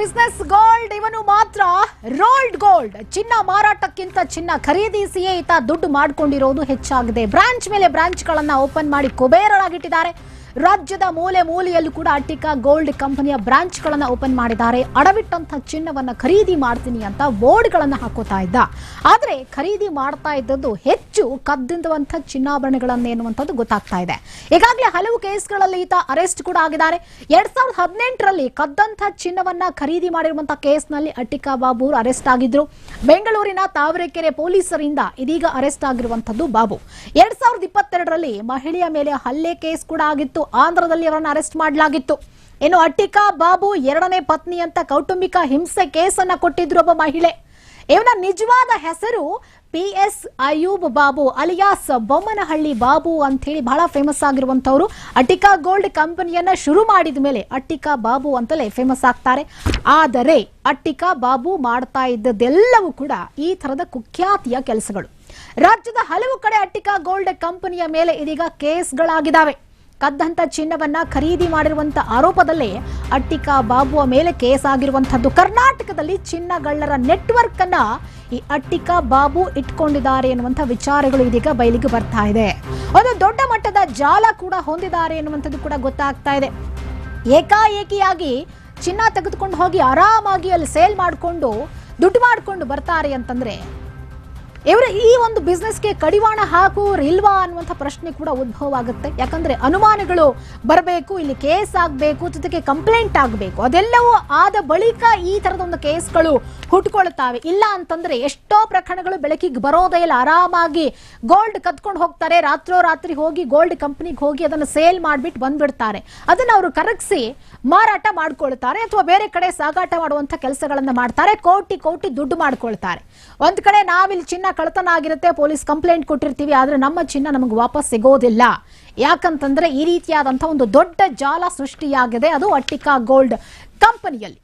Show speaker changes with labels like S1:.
S1: Business gold ಇವನು ಮಾತ್ರ rolled gold ಚಿನ್ನ ಮಾರಾಟಕ್ಕಿಂತ ಚಿನ್ನ ಖರೀದಿಸಿಯೇ ಈತ ದುಡ್ಡು ಮಾಡಿಕೊಂಡಿರೋದು ಹೆಚ್ಚಾಗಿದೆ. ಬ್ರಾಂಚ್ ಮೇಲೆ ಬ್ರಾಂಚ್ಗಳನ್ನು ಓಪನ್ ಮಾಡಿ ಕುಬೇರರಾಗಿಟ್ಟಿದ್ದಾರೆ. ರಾಜ್ಯದ ಮೂಲೆ ಮೂಲೆಯಲ್ಲೂ ಕೂಡ ಅಟ್ಟಿಕಾ ಗೋಲ್ಡ್ ಕಂಪನಿಯ ಬ್ರಾಂಚ್ಗಳನ್ನು ಓಪನ್ ಮಾಡಿದ್ದಾರೆ. ಅಡವಿಟ್ಟಂತ ಚಿನ್ನವನ್ನ ಖರೀದಿ ಮಾಡ್ತೀನಿ ಅಂತ ಬೋರ್ಡ್ಗಳನ್ನು ಹಾಕೋತಾ ಇದ್ದ. ಆದರೆ ಖರೀದಿ ಮಾಡ್ತಾ ಇದ್ದದ್ದು ಹೆಚ್ಚು ಕದ್ದಿರುವಂತ ಚಿನ್ನಾಭರಣಗಳನ್ನು ಎನ್ನುವಂಥದ್ದು ಗೊತ್ತಾಗ್ತಾ ಇದೆ. ಈಗಾಗಲೇ ಹಲವು ಕೇಸ್ಗಳಲ್ಲಿ ಈತ ಅರೆಸ್ಟ್ ಕೂಡ ಆಗಿದ್ದಾರೆ. ಎರಡ್ ಸಾವಿರದ ಹದಿನೆಂಟರಲ್ಲಿ ಕದ್ದಂತಹ ಚಿನ್ನವನ್ನ ಖರೀದಿ ಮಾಡಿರುವಂತಹ ಕೇಸ್ನಲ್ಲಿ ಅಟ್ಟಿಕಾ ಬಾಬು ಅರೆಸ್ಟ್ ಆಗಿದ್ರು. ಬೆಂಗಳೂರಿನ ತಾವರೆಕೆರೆ ಪೊಲೀಸರಿಂದ ಇದೀಗ ಅರೆಸ್ಟ್ ಆಗಿರುವಂತದ್ದು ಬಾಬು. ಎರಡ್ ಸಾವಿರದ ಇಪ್ಪತ್ತೆರಡರಲ್ಲಿ ಮಹಿಳೆಯ ಮೇಲೆ ಹಲ್ಲೆ ಕೇಸ್ ಕೂಡ ಆಗಿತ್ತು. ಆಂಧ್ರದಲ್ಲಿ ಅವರನ್ನು ಅರೆಸ್ಟ್ ಮಾಡಲಾಗಿತ್ತು. ಇನ್ನು ಅಟ್ಟಿಕಾ ಬಾಬು ಎರಡನೇ ಪತ್ನಿ ಅಂತ ಕೌಟುಂಬಿಕ ಹಿಂಸೆ ಕೇಸನ್ನ ಕೊಟ್ಟಿದ್ರು ಒಬ್ಬ ಮಹಿಳೆ. ಇವನ ನಿಜವಾದ ಹೆಸರು P S Ayub Babu alias Bommanahalli Babu ಅಂತ ಹೇಳಿ ಬಹಳ ಫೇಮಸ್ ಆಗಿರುವಂತವರು ಅಟ್ಟಿಕಾ ಗೋಲ್ಡ್ ಕಂಪನಿಯನ್ನ ಶುರು ಮಾಡಿದ ಮೇಲೆ ಅಟ್ಟಿಕಾ ಬಾಬು ಅಂತಲೇ ಫೇಮಸ್ ಆಗ್ತಾರೆ. ಆದರೆ ಅಟ್ಟಿಕಾ ಬಾಬು ಮಾಡ್ತಾ ಇದ್ದದ್ದೆಲ್ಲವೂ ಕೂಡ ಈ ತರದ ಕುಖ್ಯಾತಿಯ ಕೆಲಸಗಳು. ರಾಜ್ಯದ ಹಲವು ಕಡೆ ಅಟ್ಟಿಕಾ ಗೋಲ್ಡ್ ಕಂಪನಿಯ ಮೇಲೆ ಇದೀಗ ಕೇಸ್ಗಳಾಗಿದ್ದಾವೆ. ಕದ್ದಂತ ಚಿನ್ನವನ್ನ ಖರೀದಿ ಮಾಡಿರುವಂತ ಆರೋಪದಲ್ಲೇ ಅಟ್ಟಿಕಾ ಬಾಬುವ ಮೇಲೆ ಕೇಸ್ ಆಗಿರುವಂತದ್ದು. ಕರ್ನಾಟಕದಲ್ಲಿ ಚಿನ್ನಗಳ್ಳರ ನೆಟ್ವರ್ಕ್ ಅನ್ನ ಈ ಅಟ್ಟಿಕಾ ಬಾಬು ಇಟ್ಕೊಂಡಿದ್ದಾರೆ ಎನ್ನುವಂತ ವಿಚಾರಗಳು ಇದೀಗ ಬಯಲಿಗೆ ಬರ್ತಾ ಇದೆ. ಒಂದು ದೊಡ್ಡ ಮಟ್ಟದ ಜಾಲ ಕೂಡ ಹೊಂದಿದ್ದಾರೆ ಎನ್ನುವಂಥದ್ದು ಕೂಡ ಗೊತ್ತಾಗ್ತಾ ಇದೆ. ಏಕಾಏಕಿಯಾಗಿ ಚಿನ್ನ ತೆಗೆದುಕೊಂಡು ಹೋಗಿ ಆರಾಮಾಗಿ ಅಲ್ಲಿ ಸೇಲ್ ಮಾಡಿಕೊಂಡು ದುಡ್ಡು ಮಾಡಿಕೊಂಡು ಬರ್ತಾರೆ ಅಂತಂದ್ರೆ ಇವರ, ಈ ಒಂದು ಬಿಸ್ನೆಸ್ಗೆ ಕಡಿವಾಣ ಹಾಕು ಇಲ್ವಾ ಅನ್ನುವಂಥ ಪ್ರಶ್ನೆ ಕೂಡ ಉದ್ಭವ ಆಗುತ್ತೆ ಯಾಕಂದ್ರೆ ಅನುಮಾನಗಳು ಬರಬೇಕು, ಇಲ್ಲಿ ಕೇಸ್ ಆಗಬೇಕು, ಜೊತೆಗೆ ಕಂಪ್ಲೇಂಟ್ ಆಗಬೇಕು. ಅದೆಲ್ಲವೂ ಆದ ಬಳಿಕ ಈ ಥರದ ಒಂದು ಕೇಸ್ಗಳು ಹುಟ್ಕೊಳ್ತಾವೆ. ಇಲ್ಲ ಅಂತಂದ್ರೆ ಎಷ್ಟೋ ಪ್ರಕರಣಗಳು ಬೆಳಕಿಗೆ ಬರೋದೇ ಇಲ್ಲ. ಆರಾಮಾಗಿ ಗೋಲ್ಡ್ ಕತ್ಕೊಂಡು ಹೋಗ್ತಾರೆ. ರಾತ್ರೋ ರಾತ್ರಿ ಹೋಗಿ ಗೋಲ್ಡ್ ಕಂಪ್ನಿಗೆ ಹೋಗಿ ಅದನ್ನು ಸೇಲ್ ಮಾಡಿಬಿಟ್ಟು ಬಂದ್ಬಿಡ್ತಾರೆ. ಅದನ್ನ ಅವರು ಕರಗಿಸಿ ಮಾರಾಟ ಮಾಡ್ಕೊಳ್ತಾರೆ ಅಥವಾ ಬೇರೆ ಕಡೆ ಸಾಗಾಟ ಮಾಡುವಂಥ ಕೆಲಸಗಳನ್ನು ಮಾಡ್ತಾರೆ. ಕೋಟಿ ಕೋಟಿ ದುಡ್ಡು ಮಾಡ್ಕೊಳ್ತಾರೆ. ಒಂದು ಕಡೆ ನಾವಿಲ್ಲಿ ಚಿನ್ನ ಕಳ್ತನ ಆಗಿರುತ್ತೆ ಪೊಲೀಸ್ ಕಂಪ್ಲೇಂಟ್ ಕೊಟ್ಟಿರ್ತೀವಿ, ಆದ್ರೆ ನಮ್ಮ ಚಿನ್ನ ನಮಗೆ ವಾಪಸ್ ಸಿಗೋದಿಲ್ಲ. ಯಾಕಂತಂದ್ರೆ ಈ ರೀತಿಯಾದಂತಹ ಒಂದು ದೊಡ್ಡ ಜಾಲ ಸೃಷ್ಟಿಯಾಗಿದೆ. ಅದು ಅಟ್ಟಿಕಾ ಗೋಲ್ಡ್ ಕಂಪನಿಯಲ್ಲಿ.